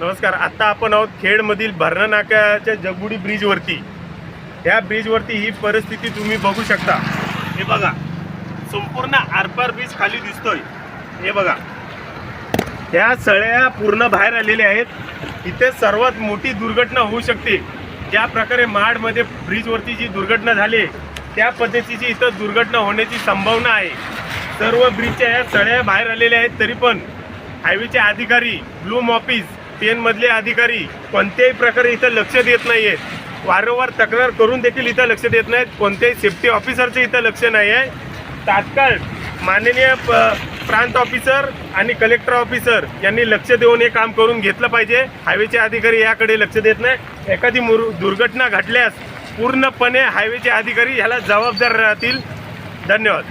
नमस्कार आत्ता आपण आहोत खेडमधील भरणा नाक्याच्या जगबुडी ब्रिजवरती. ह्या ब्रिजवरती ही परिस्थिती तुम्ही बघू शकता. हे बघा संपूर्ण आरपार ब्रिज खाली दिसतोय. हे बघा. ह्या सळ्या पूर्ण बाहेर आलेल्या आहेत. इथे सर्वात मोठी दुर्घटना होऊ शकते. ज्या प्रकारे माडमध्ये ब्रिजवरती जी दुर्घटना झाली त्या पद्धतीची इथं दुर्घटना होण्याची संभावना आहे. सर्व ब्रिजच्या ह्या सळ्या बाहेर आलेल्या आहेत तरी पण हायवेचे अधिकारी ब्लूम ऑफिस पेनमधले अधिकारी कोणत्याही प्रकारे इथं लक्ष देत नाही आहेत वारंवार तक्रार करून देखील इथं लक्ष देत नाहीत. कोणत्याही सेफ्टी ऑफिसरचं इथं लक्ष नाही आहे तात्काळ माननीय प- प्रांत ऑफिसर आणि कलेक्टर ऑफिसर यांनी लक्ष देऊन हे काम करून घेतलं पाहिजे. हायवेचे अधिकारी याकडे लक्ष देत नाही एखादी मुर दुर्घटना घडल्यास पूर्णपणे हायवेचे अधिकारी ह्याला जबाबदार राहतील. धन्यवाद.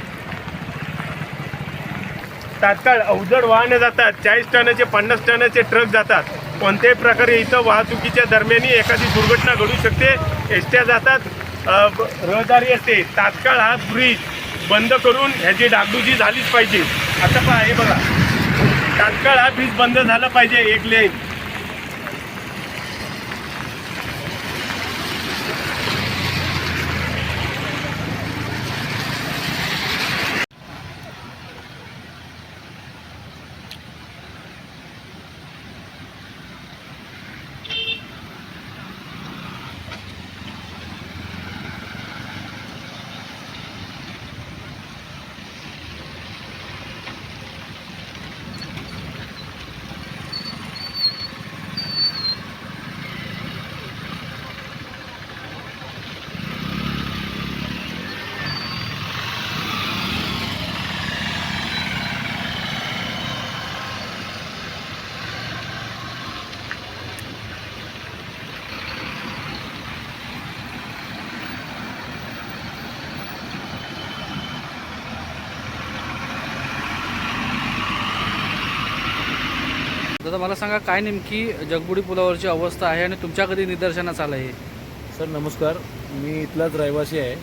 तात्काळ अवजड वाहने जातात चाळीस टनाचे पन्नास टनाचे ट्रक जातात. कोणत्याही प्रकारे इथं वाहतुकीच्या दरम्यानही एखादी दुर्घटना घडू शकते. एसट्या जातात रहदारी असते. तात्काळ हा ब्रिज बंद करून ह्याची डागडुजी झालीच पाहिजे. आता पहा हे बघा. तात्काळ हा ब्रिज बंद झाला पाहिजे एक लेन दादा मला सांगा काय नेमकी जगबुडी पुलावरची अवस्था आहे आणि तुमच्या कधी निदर्शनास आलं हे? सर नमस्कार. मी इथलाच रहिवासी आहे.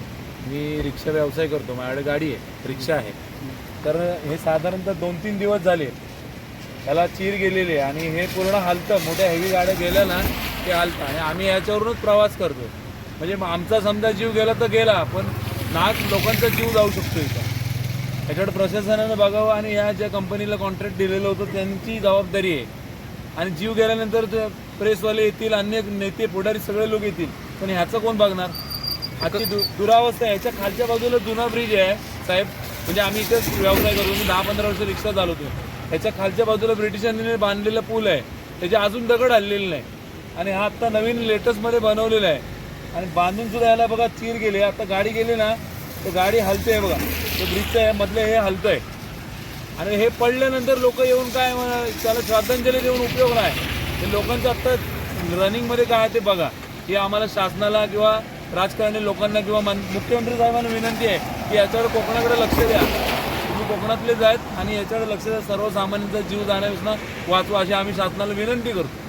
मी रिक्षा व्यवसाय करतो. माझ्याकडे गाडी आहे. रिक्षा आहे. तर हे साधारणतः दोन तीन दिवस झाले. त्याला चीर गेलेली आहे आणि हे पूर्ण हालतं. मोठ्या हेवी गाड्या गेल्या ना ते हालतं. आणि आम्ही याच्यावरूनच प्रवास करतो म्हणजे मग आमचा समजा जीव गेला तर गेला पण नाच लोकांचा जीव जाऊ शकतो इथं. याच्याकडे प्रशासनानं बघावं आणि या ज्या कंपनीला कॉन्ट्रॅक्ट दिलेलं होतं त्यांची जबाबदारी आहे. आणि जीव गेल्यानंतर प्रेसवाले येतील अन्य नेते पुढारी सगळे लोक येतील. पण ह्याचं कोण बघणार? आजची दु दुरावस्था आहे. ह्याच्या खालच्या बाजूला जुना ब्रिज आहे. साहेब म्हणजे आम्ही इथेच व्यवसाय करतो. मी दहा पंधरा वर्ष रिक्षा चालवतो ह्याच्या खालच्या बाजूला ब्रिटिशांनी बांधलेला पूल आहे. त्याचे अजून दगड हल्लेले नाही. आणि हा आत्ता नवीन लेटेस्टमध्ये बनवलेला आहे. आणि बांधून सुद्धा याला बघा चीर गेली. आता गाडी गेली ना तर गाडी हलते बघा. तो ब्रिजचं आहे मधलं हे हलतं आहे आणि हे पडल्यानंतर लोक येऊन काय त्याला श्रद्धांजली देऊन उपयोग नाही. हे लोकांचं आत्ता रनिंगमध्ये काय आहे ते बघा. की आम्हाला शासनाला किंवा राजकारणी लोकांना किंवा मन मुख्यमंत्री साहेबांना विनंती आहे की याच्याकडे कोकणाकडे लक्ष द्या. तुम्ही कोकणातलेच आहेत आणि याच्याकडे लक्ष द्या. सर्वसामान्यांचा जीव जाण्यापासून वाचवा अशी आम्ही शासनाला विनंती करतो.